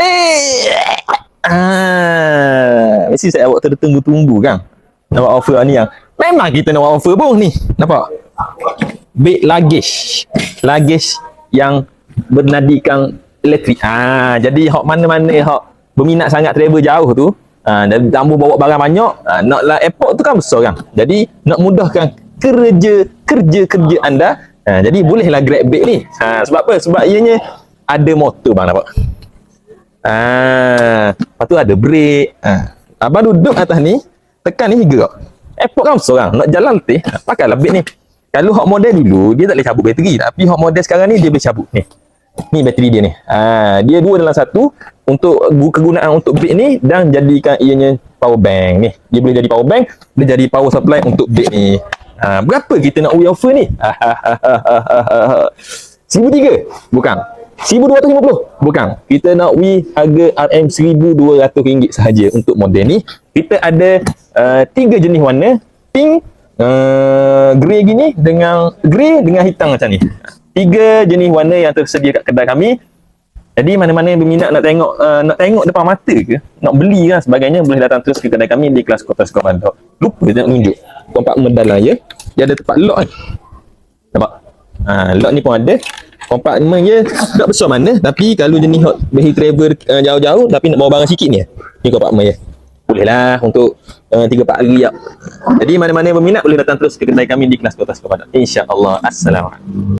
Eh. Ah, mesti saya awak tertunggu-tunggu kan. Nak buat offer ni yang memang kita nak offer pun ni. Nampak? Big luggage. Luggage yang bernadikan elektrik. Ah, jadi hok mana-mana hok berminat sangat travel jauh tu, ah, dan tambah bawa barang banyak, ah, naklah airport tu kan besar kan. Jadi nak mudahkan kerja kerja kerja anda. Ah, jadi bolehlah grab bag ni. Ah, sebab apa? Sebab ianya ada motor bang nampak. Ah, lepas tu ada brake. Ah. Abang duduk atas ni, tekan ni gerak. Airport kan kan. Nak jalan letih, ah, pakailah beg ni. Kalau hot model dulu, dia tak boleh cabut bateri. Tapi hot model sekarang ni, dia boleh cabut. Ni. Ni bateri dia ni. Ah, dia dua dalam satu untuk gu- kegunaan untuk beg ni dan jadikan ianya power bank ni. Dia boleh jadi power bank, dia jadi power supply untuk beg ni. Ah, berapa kita nak we offer ni? RM1,003? Bukan. RM1,250? Bukan. Kita nak we harga RM1,200 sahaja untuk model ni. Kita ada uh, tiga jenis warna. Pink, uh, grey gini dengan grey dengan hitam macam ni. Tiga jenis warna yang tersedia kat kedai kami. Jadi mana-mana yang berminat nak tengok uh, nak tengok depan mata ke, nak beli kan sebagainya boleh datang terus ke kedai kami di kelas Kota Bandar. Lupa nak tunjuk kompartmen dalam ya. Dia ada tempat lock kan. Nampak? Ha, lock ni pun ada. Kompartmen je tak besar mana tapi kalau jenis hot vehicle travel uh, jauh-jauh tapi nak bawa barang sikit ni. Ni kompartmen je. Boleh lah untuk uh, 3 4 hari ya. Jadi mana-mana yang berminat boleh datang terus ke kedai kami di kelas Kota Sekolah Bandar. Insya-Allah. Assalamualaikum.